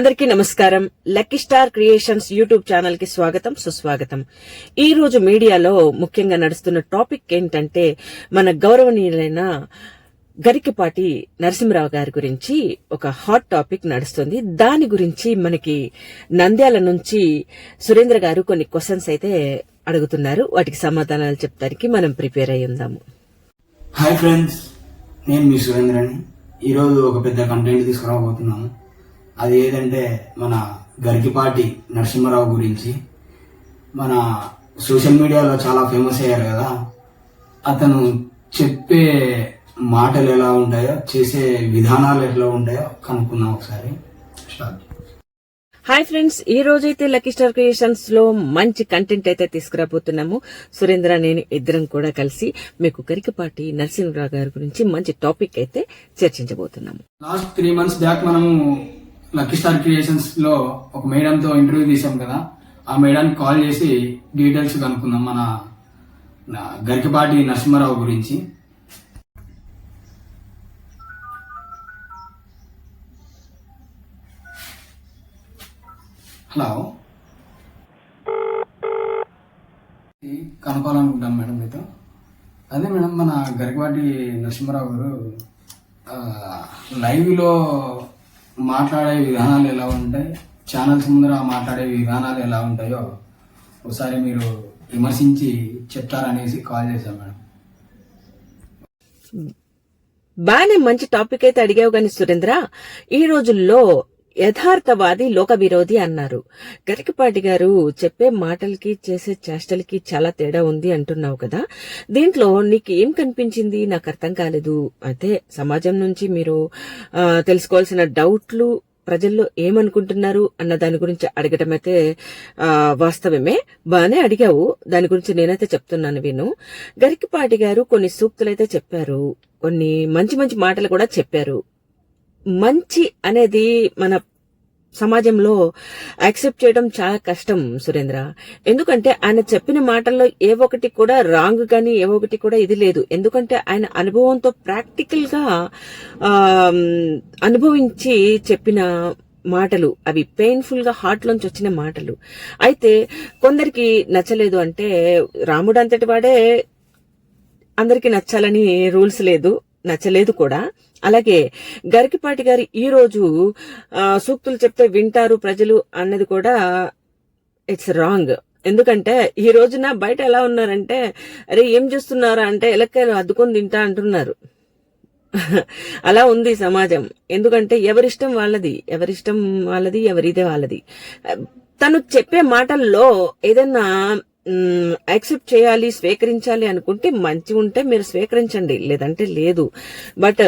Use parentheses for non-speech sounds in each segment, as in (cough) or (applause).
అందరికీ నమస్కారం. Lucky Star Creations YouTube ఛానల్కి స్వాగతం సుస్వాగతం. ఈ రోజు మీడియాలో ముఖ్యంగా నడుస్తున్న టాపిక్ ఏంటంటే మన గౌరవనీయులైన గరికిపాటి నరసింహరావు గారి గురించి ఒక హాట్ టాపిక్ నడుస్తుంది. దాని గురించి మనకి నంద్యాల నుంచి సురేంద్ర గారు కొన్ని క్వశ్చన్స్ అయితే అడుగుతున్నారు. వాటికి సమాధానాలు చెప్తానికి మనం ప్రిపేర్ అయి ఉందాము. హాయ్ ఫ్రెండ్స్ నేను మీ సురేంద్రని. ఈరోజు ఒక పెద్ద కంటెంట్ తీసుకురాబోతున్నాను. అది ఏదంటే మన గరికిపాటి నరసింహారావు గురించి. మన సోషల్ మీడియాలో చాలా ఫేమస్ అయ్యారు కదా. అతను చెప్పే మాటలు ఎలా ఉంటాయో చేసే విధానాలు ఎట్లా ఉంటాయో కనుక్కుందాం ఒకసారి. స్టార్ట్. హాయ్ ఫ్రెండ్స్ ఈ రోజైతే లక్కీ స్టార్ క్రియేషన్స్లో మంచి కంటెంట్ అయితే తీసుకురాబోతున్నాము. సురేంద్ర నేను ఇద్దరం కూడా కలిసి మీకు కరికపాటి నరసింహరావు గారి గురించి మంచి టాపిక్ అయితే చర్చించబోతున్నాము. లాస్ట్ త్రీ మంత్స్ బ్యాక్ మనము లక్కీ స్టార్ క్రియేషన్స్లో ఒక మేడంతో ఇంటర్వ్యూ తీసాం కదా. ఆ మేడానికి కాల్ చేసి డీటెయిల్స్ కనుక్కుందాం మన గరికపాటి నరసింహారావు గురించి. హలో. కనుక్కోవాలనుకుంటాం మేడం మీతో. అదే మేడం మన గరికపాటి నరసింహారావు గారు లైవ్లో మాట్లాడే విధానాలు ఎలా ఉంటాయి? ఛానల్స్ ముందర మాట్లాడే విధానాలు ఎలా ఉంటాయో ఒకసారి మీరు విమర్శించి చెప్తారనేసి కాల్ చేశాను మేడం. బాగానే మంచి టాపిక్ అయితే అడిగావు కానీ సురేంద్ర ఈ రోజుల్లో యథార్థవాది లోక విరోధి అన్నారు. గరికపాటి గారు చెప్పే మాటలకి చేసే చేష్టలకి చాలా తేడా ఉంది అంటున్నావు కదా. దీంట్లో నీకు ఏం కనిపించింది? నాకు అర్థం కాలేదు. అయితే సమాజం నుంచి మీరు తెలుసుకోవాల్సిన డౌట్లు ప్రజల్లో ఏమనుకుంటున్నారు అన్న దాని గురించి అడగటం అయితే వాస్తవమే. బానే అడిగావు. దాని గురించి నేనైతే చెప్తున్నాను విను. గరికపాటి గారు కొన్ని సూక్తులైతే చెప్పారు. కొన్ని మంచి మంచి మాటలు కూడా చెప్పారు. మంచి అనేది మన సమాజంలో యాక్సెప్ట్ చేయడం చాలా కష్టం సురేంద్ర. ఎందుకంటే ఆయన చెప్పిన మాటల్లో ఏ ఒకటి కూడా రాంగ్ కానీ ఏ ఒకటి కూడా ఇది లేదు. ఎందుకంటే ఆయన అనుభవంతో ప్రాక్టికల్గా అనుభవించి చెప్పిన మాటలు అవి పెయిన్ఫుల్గా హార్ట్ లోంచి వచ్చిన మాటలు. అయితే కొందరికి నచ్చలేదు అంటే రాముడు అంతటి వాడే అందరికి నచ్చాలని రూల్స్ లేదు. నచ్చలేదు కూడా. అలాగే గరికిపాటి గారి ఈ రోజు సూక్తులు చెప్తే వింటారు ప్రజలు అన్నది కూడా ఇట్స్ రాంగ్ ఎందుకంటే ఈ రోజున బయట ఎలా ఉన్నారంటే అరే ఏం చేస్తున్నారా అంటే ఎలక్కాయలు అద్దుకొని తింటా అంటున్నారు. (laughs) అలా ఉంది సమాజం. ఎందుకంటే ఎవరిష్టం వాళ్ళది ఎవరిష్టం వాళ్ళది ఎవరిదే వాళ్ళది. తను చెప్పే మాటల్లో ఏదైనా యాక్సెప్ట్ చేయాలి స్వీకరించాలి అనుకుంటే మంచి ఉంటే మీరు స్వీకరించండి. లేదంటే లేదు. బట్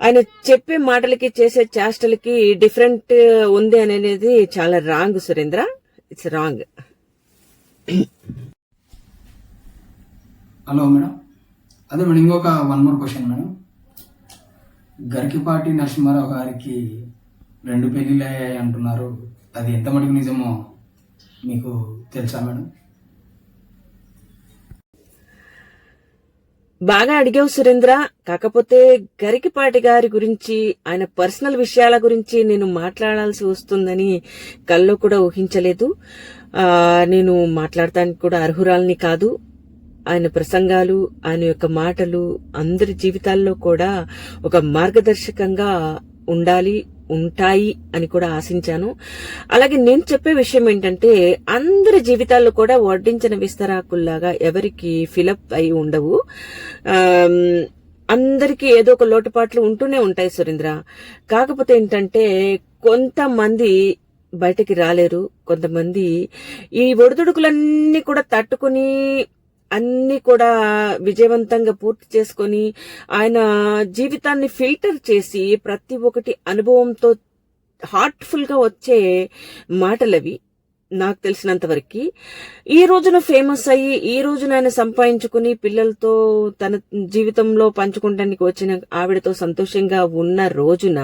ఆయన చెప్పే మాటలకి చేసే చేష్టలకి డిఫరెంట్ ఉంది అనేది చాలా wrong Surendra. It's wrong hello madam అదే మేడం ఇంకొక one more question madam Garikipati Narasimha Rao గారికి రెండు పెళ్ళిళ్ళు అయ్యాయి అంటున్నారు అది ఎంత మటుకు నిజమో మీకు తెలుసా మేడం బాగా అడిగావు సురేంద్ర. కాకపోతే గరికిపాటి గారి గురించి ఆయన పర్సనల్ విషయాల గురించి నేను మాట్లాడాల్సి వస్తుందని కల్లో కూడా ఊహించలేదు. నేను మాట్లాడటానికి కూడా అర్హురాల్ని కాదు. ఆయన ప్రసంగాలు ఆయన యొక్క మాటలు అందరి జీవితాల్లో కూడా ఒక మార్గదర్శకంగా ఉండాలి ఉంటాయి అని కూడా ఆశించాను. అలాగే నేను చెప్పే విషయం ఏంటంటే అందరి జీవితాల్లో కూడా వడ్డించిన విస్తరాకుల్లాగా ఎవరికి ఫిలప్ అయి ఉండవు. అందరికీ ఏదో ఒక లోటుపాట్లు ఉంటూనే ఉంటాయి సురేంద్ర. కాకపోతే ఏంటంటే కొంతమంది బయటకి రాలేరు కొంతమంది ఈ ఒడిదుడుకులన్నీ కూడా తట్టుకుని అన్ని కూడా విజయవంతంగా పూర్తి చేసుకొని ఆయన జీవితాన్ని ఫిల్టర్ చేసి ప్రతి ఒక్కటి అనుభవంతో హార్ట్ఫుల్గా వచ్చే మాటలవి. నాకు తెలిసినంత వరకు ఈ రోజున ఫేమస్ అయ్యి ఈ రోజున ఆయన సంపాదించుకుని పిల్లలతో తన జీవితంలో పంచుకోవడానికి వచ్చిన ఆవిడతో సంతోషంగా ఉన్న రోజున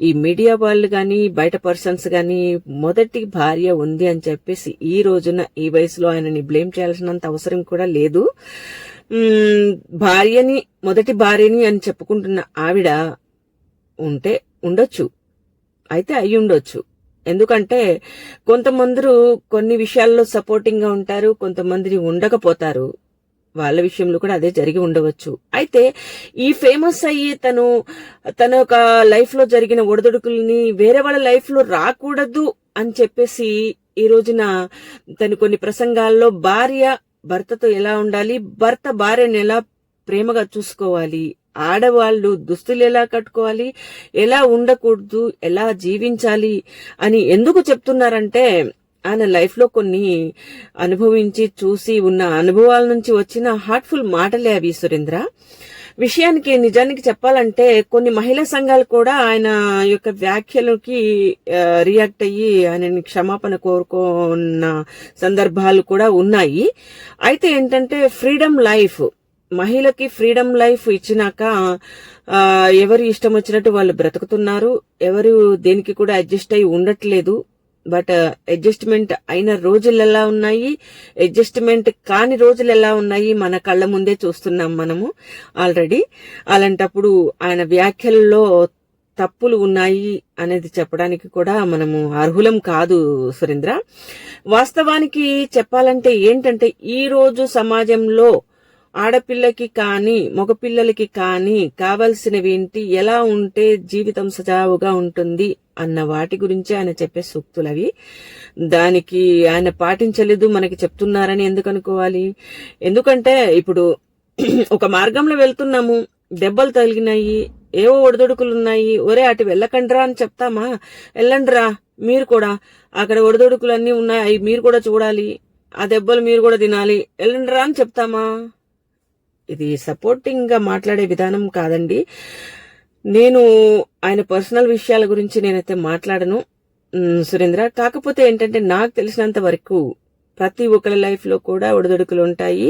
ఈ మీడియా వాళ్ళు కానీ బయట పర్సన్స్ కానీ మొదటి భార్య ఉంది అని చెప్పేసి ఈ రోజున ఈ వయసులో ఆయనని బ్లేమ్ చేయాల్సినంత అవసరం కూడా లేదు. భార్యని మొదటి భార్యని అని చెప్పుకుంటున్న ఆవిడ ఉంటే ఉండొచ్చు. అయితే అయి ఉండొచ్చు ఎందుకంటే కొంతమందరు కొన్ని విషయాల్లో సపోర్టింగ్గా ఉంటారు కొంతమంది ఉండకపోతారు. వాళ్ళ విషయంలో కూడా అదే జరిగి ఉండవచ్చు. అయితే ఈ ఫేమస్ అయ్యి తను తన యొక్క లైఫ్లో జరిగిన ఒడదొడుకుల్ని వేరే వాళ్ళ లైఫ్లో రాకూడదు అని చెప్పేసి ఈ రోజున తను కొన్ని ప్రసంగాల్లో భార్య భర్తతో ఎలా ఉండాలి భర్త భార్యను ఎలా ప్రేమగా చూసుకోవాలి ఆడవాళ్ళు దుస్తులు ఎలా కట్టుకోవాలి ఎలా ఉండకూడదు ఎలా జీవించాలి అని ఎందుకు చెప్తున్నారంటే ఆయన లైఫ్లో కొన్ని అనుభవించి చూసి ఉన్న అనుభవాల నుంచి వచ్చిన హార్ట్ఫుల్ మాటలే అవి సురేంద్ర. విషయానికి నిజానికి చెప్పాలంటే కొన్ని మహిళా సంఘాలు కూడా ఆయన యొక్క వ్యాఖ్యలకి రియాక్ట్ అయ్యి ఆయనని క్షమాపణ కోరుకున్న సందర్భాలు కూడా ఉన్నాయి. అయితే ఏంటంటే ఫ్రీడమ్ లైఫ్ మహిళకి ఫ్రీడమ్ లైఫ్ ఇచ్చినాక ఎవరు ఇష్టం వచ్చినట్టు వాళ్ళు బ్రతుకుతున్నారు. ఎవరు దేనికి కూడా అడ్జస్ట్ అయి ఉండట్లేదు. బట్ అడ్జస్ట్మెంట్ అయిన రోజులు ఎలా ఉన్నాయి? అడ్జస్ట్మెంట్ కాని రోజులు ఎలా ఉన్నాయి? మన కళ్ళ ముందే చూస్తున్నాం మనము ఆల్రెడీ. అలాంటప్పుడు ఆయన వ్యాఖ్యల్లో తప్పులు ఉన్నాయి అనేది చెప్పడానికి కూడా మనము అర్హులం కాదు సురేంద్ర. వాస్తవానికి చెప్పాలంటే ఏంటంటే ఈ రోజు సమాజంలో ఆడపిల్లకి కానీ మగపిల్లలకి కానీ కావలసినవి ఏంటి ఎలా ఉంటే జీవితం సజావుగా ఉంటుంది అన్న వాటి గురించి ఆయన చెప్పే సూక్తులు అవి దానికి ఆయన పాటించలేదు మనకి చెప్తున్నారని ఎందుకు అనుకోవాలి? ఎందుకంటే ఇప్పుడు (clears throat) ఒక మార్గంలో వెళ్తున్నాము దెబ్బలు తగిలినాయి ఏవో ఒడిదొడుకులు ఉన్నాయి ఒరే అటు వెళ్ళకండ్రా అని చెప్తామా? వెళ్ళండిరా మీరు కూడా. అక్కడ ఒడిదొడుకులు అన్నీ ఉన్నాయి మీరు కూడా చూడాలి. ఆ దెబ్బలు మీరు కూడా తినాలి. వెళ్ళండిరా అని చెప్తామా? ఇది సపోర్టింగ్గా మాట్లాడే విధానం కాదండి. నేను ఆయన పర్సనల్ విషయాల గురించి నేనైతే మాట్లాడను. సురేంద్ర. కాకపోతే ఏంటంటే నాకు తెలిసినంత వరకు ప్రతి ఒక్కరి లైఫ్లో కూడా ఒడిదొడుకులు ఉంటాయి.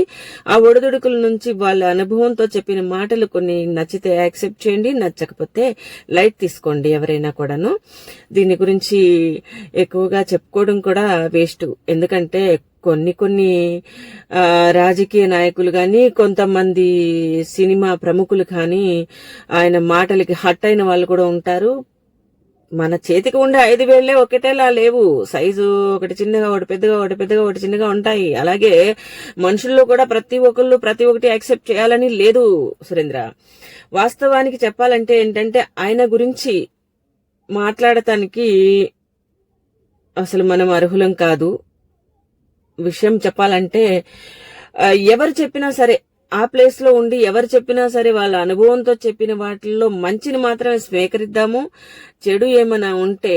ఆ ఒడిదుడుకుల నుంచి వాళ్ళ అనుభవంతో చెప్పిన మాటలు కొన్ని నచ్చితే యాక్సెప్ట్ చేయండి నచ్చకపోతే లైట్ తీసుకోండి ఎవరైనా కూడాను. దీని గురించి ఎక్కువగా చెప్పుకోవడం కూడా వేస్ట్ ఎందుకంటే కొన్ని కొన్ని రాజకీయ నాయకులు కానీ కొంతమంది సినిమా ప్రముఖులు కానీ ఆయన మాటలకి హట్ అయిన వాళ్ళు కూడా ఉంటారు. మన చేతికి ఉండే ఐదు వేళ్ళే ఒకటేలా లేవు. సైజు ఒకటి చిన్నగా ఒకటి పెద్దగా ఒకటి పెద్దగా ఒకటి చిన్నగా ఉంటాయి. అలాగే మనుషుల్లో కూడా ప్రతి ఒక్కళ్ళు ప్రతి ఒక్కటి యాక్సెప్ట్ చేయాలని లేదు సురేంద్ర. వాస్తవానికి చెప్పాలంటే ఏంటంటే ఆయన గురించి మాట్లాడటానికి అసలు మనం అర్హులం కాదు. విషయం చెప్పాలంటే ఎవరు చెప్పినా సరే ఆ ప్లేస్లో ఉండి ఎవరు చెప్పినా సరే వాళ్ళ అనుభవంతో చెప్పిన వాటిల్లో మంచిని మాత్రమే స్వీకరిద్దాము. చెడు ఏమైనా ఉంటే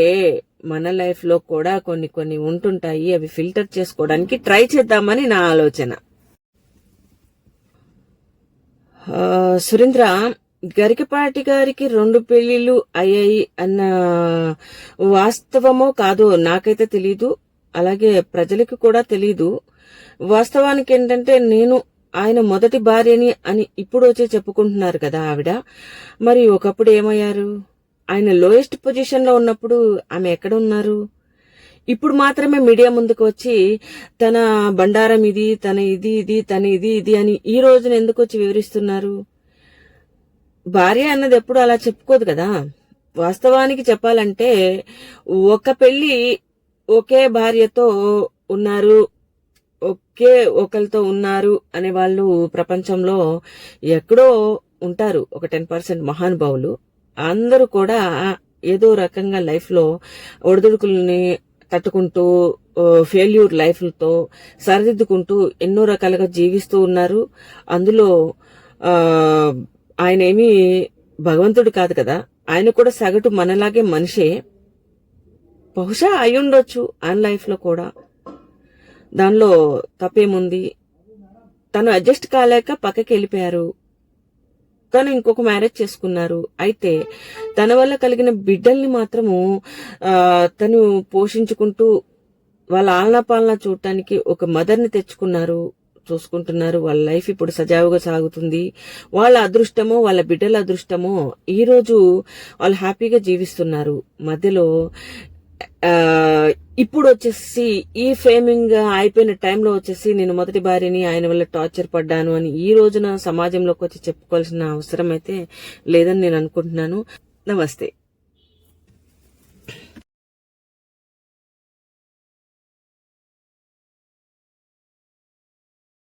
మన లైఫ్లో కూడా కొన్ని కొన్ని ఉంటుంటాయి. అవి ఫిల్టర్ చేసుకోవడానికి ట్రై చేద్దామని నా ఆలోచన. సురేంద్ర గరికపాటి గారికి రెండు పెళ్ళిళ్ళు అయ్యాయి అన్న వాస్తవమో కాదో నాకైతే తెలీదు. అలాగే ప్రజలకు కూడా తెలీదు. వాస్తవానికి ఏంటంటే నేను ఆయన మొదటి భార్యని అని ఇప్పుడు వచ్చి చెప్పుకుంటున్నారు కదా ఆవిడ. మరి ఒకప్పుడు ఏమయ్యారు? ఆయన లోయెస్ట్ పొజిషన్లో ఉన్నప్పుడు ఆమె ఎక్కడ ఉన్నారు ఇప్పుడు మాత్రమే మీడియా ముందుకు వచ్చి తన బండారం ఇది తన ఇది ఇది తన ఇది ఇది అని ఈ రోజున ఎందుకు వచ్చి వివరిస్తున్నారు? భార్య అన్నది ఎప్పుడు అలా చెప్పుకోదు కదా. వాస్తవానికి చెప్పాలంటే ఒక పెళ్ళి ఒకే భార్యతో ఉన్నారు ఒకే ఒకరితో ఉన్నారు అనే వాళ్ళు ప్రపంచంలో ఎక్కడో ఉంటారు. ఒక టెన్ పర్సెంట్ మహానుభావులు. అందరూ కూడా ఏదో రకంగా లైఫ్లో ఒడిదుడుకుల్ని తట్టుకుంటూ ఫెయిల్యూర్ లైఫ్లతో సరిదిద్దుకుంటూ ఎన్నో రకాలుగా జీవిస్తూ ఉన్నారు. అందులో ఆయన ఏమి భగవంతుడు కాదు కదా. ఆయన కూడా సగటు మనలాగే మనిషే. బహుశా అయి ఉండొచ్చు ఆయన లైఫ్లో కూడా. దానిలో తప్పేముంది? తను అడ్జస్ట్ కాలేక పక్కకి వెళ్ళిపోయారు తను ఇంకొక మ్యారేజ్ చేసుకున్నారు. అయితే తన వల్ల కలిగిన బిడ్డల్ని మాత్రము తను పోషించుకుంటూ వాళ్ళ ఆలనా పాలన చూడటానికి ఒక మదర్ని తెచ్చుకున్నారు. చూసుకుంటున్నారు వాళ్ళ లైఫ్ ఇప్పుడు సజావుగా సాగుతుంది. వాళ్ళ అదృష్టమో వాళ్ళ బిడ్డల అదృష్టమో ఈరోజు వాళ్ళు హ్యాపీగా జీవిస్తున్నారు. మధ్యలో ఇప్పుడు వచ్చేసి ఈ ఫేమింగ్ అయిపోయిన టైంలో వచ్చేసి నేను మొదటి భార్యని ఆయన వల్ల టార్చర్ పడ్డాను అని ఈ రోజున సమాజంలోకి వచ్చి చెప్పుకోవాల్సిన అవసరం అయితే లేదని నేను అనుకుంటున్నాను. నమస్తే.